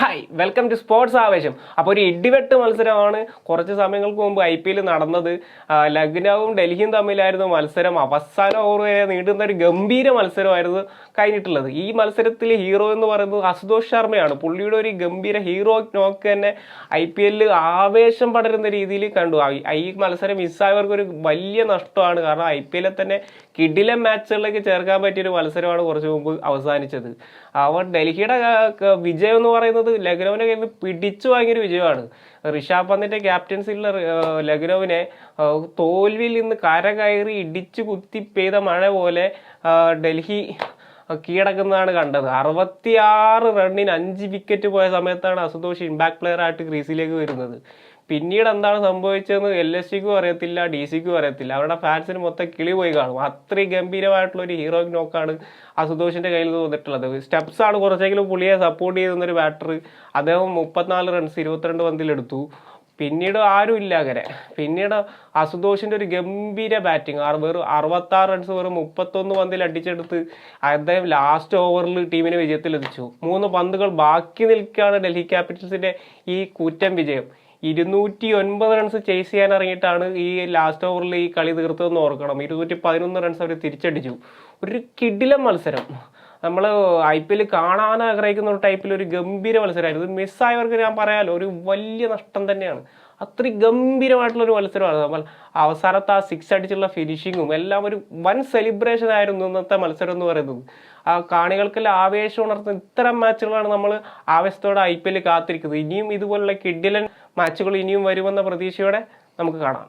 Hi welcome to sports ആവേശം അപ്പോൾ ഒരു ഇടിവെട്ട് മത്സരമാണ്. കുറച്ച് സമയങ്ങൾക്ക് മുമ്പ് ഐ പി എൽ നടന്നത്. ലഖ്നൌവും ഡൽഹിയും തമ്മിലായിരുന്നു മത്സരം. അവസാന ഓവർ വരെ നീണ്ടുന്ന ഒരു ഗംഭീര മത്സരമായിരുന്നു കഴിഞ്ഞിട്ടുള്ളത്. ഈ മത്സരത്തിൽ ഹീറോ എന്ന് പറയുന്നത് അസുതോഷ് ശർമ്മയാണ്. പുള്ളിയുടെ ഒരു ഗംഭീര ഹീറോ നോക്ക് തന്നെ ഐ പി എല്ലിൽ ആവേശം പടരുന്ന രീതിയിൽ കണ്ടു. ഈ മത്സരം മിസ്സായവർക്ക് ഒരു വലിയ നഷ്ടമാണ്. കാരണം ഐ പി എല്ലിൽ തന്നെ കിടിലൻ മാച്ചുകളിലേക്ക് ചേർക്കാൻ പറ്റിയൊരു മത്സരമാണ് കുറച്ച് മുമ്പ് അവസാനിച്ചത്. അവർ ഡൽഹിയുടെ വിജയം എന്ന് പറയുന്നത് ലഖ്നൌവിനെ കയ്യിൽ നിന്ന് പിടിച്ചു വാങ്ങിയൊരു വിജയമാണ്. ഋഷാബ് പന്തിന്റെ ക്യാപ്റ്റൻസിലുള്ള ലഖ്നൌവിനെ ആ, തോൽവിയിൽ നിന്ന് കരകയറി ഇടിച്ചു കുത്തി പെയ്ത മഴ പോലെ ഡൽഹി കീഴടക്കുന്നതാണ് കണ്ടത്. അറുപത്തിയാറ് റണ്ണിന് അഞ്ച് വിക്കറ്റ് പോയ സമയത്താണ് അസുതോഷ് ഇമ്പാക്ട് പ്ലെയർ ആയിട്ട് ക്രീസിലേക്ക് വരുന്നത്. പിന്നീട് എന്താണ് സംഭവിച്ചതെന്ന് എൽ എസ് സിക്കും അറിയത്തില്ല ഡി സിക്കും അറിയത്തില്ല. അവരുടെ ഫാൻസിന് മൊത്തം കിളി പോയി കാണും. അത്രയും ഗംഭീരമായിട്ടുള്ള ഒരു ഹീറോയിക് നോക്കാണ് അസുതോഷിന്റെ കയ്യിൽ നിന്ന് വന്നിട്ടുള്ളത്. സ്റ്റെപ്സ് ആണ് കുറച്ചെങ്കിലും പുള്ളിയെ സപ്പോർട്ട് ചെയ്യുന്ന ഒരു ബാറ്റർ അദ്ദേഹം മുപ്പത്തിനാല് റൺസ് ഇരുപത്തിരണ്ട് പന്തിലെടുത്തു. പിന്നീട് ആരും ഇല്ല അങ്ങനെ. പിന്നീട് അസുതോഷിന്റെ ഒരു ഗംഭീര ബാറ്റിംഗ് ആറ് വെറും അറുപത്തി ആറ് റൺസ് വെറും മുപ്പത്തൊന്ന് പന്തിൽ അടിച്ചെടുത്ത് അദ്ദേഹം ലാസ്റ്റ് ഓവറിൽ ടീമിനെ വിജയത്തിലെത്തിച്ചു. മൂന്ന് പന്തുകൾ ബാക്കി നിൽക്കുകയാണ് ഡൽഹി ക്യാപിറ്റൽസിന്റെ ഈ കൂറ്റൻ വിജയം. ഇരുന്നൂറ്റി ഒൻപത് റൺസ് ചേസ് ചെയ്യാൻ ഇറങ്ങിയിട്ടാണ് ഈ ലാസ്റ്റ് ഓവറിൽ ഈ കളി തീർത്തതെന്ന് ഓർക്കണം. ഇരുന്നൂറ്റി പതിനൊന്ന് റൺസ് അവർ തിരിച്ചടിച്ചു. ഒരു കിടിലം മത്സരം. നമ്മൾ ഐ പി എൽ കാണാൻ ആഗ്രഹിക്കുന്ന ഒരു ടൈപ്പിൽ ഒരു ഗംഭീര മത്സരമായിരുന്നു. ഇത് മിസ്സായവർക്ക് ഞാൻ പറയാമല്ലോ ഒരു വലിയ നഷ്ടം തന്നെയാണ്. അത്ര ഗംഭീരമായിട്ടുള്ള ഒരു മത്സരമാണ്. നമ്മൾ അവസാനത്തെ ആ സിക്സ് അടിച്ചുള്ള ഫിനിഷിങ്ങും എല്ലാം ഒരു വൻ സെലിബ്രേഷൻ ആയിരുന്നു ഇന്നത്തെ മത്സരം എന്ന് പറയുന്നത്. ആ കാണികൾക്കെല്ലാം ആവേശം ഉണർത്തുന്ന ഇത്തരം മാച്ചുകളാണ് നമ്മൾ ആവേശത്തോടെ ഐ പി എൽ കാത്തിരിക്കുന്നത്. ഇനിയും ഇതുപോലുള്ള കിഡിലൻ മാച്ചുകൾ ഇനിയും വരുമെന്ന പ്രതീക്ഷയോടെ നമുക്ക് കാണാം.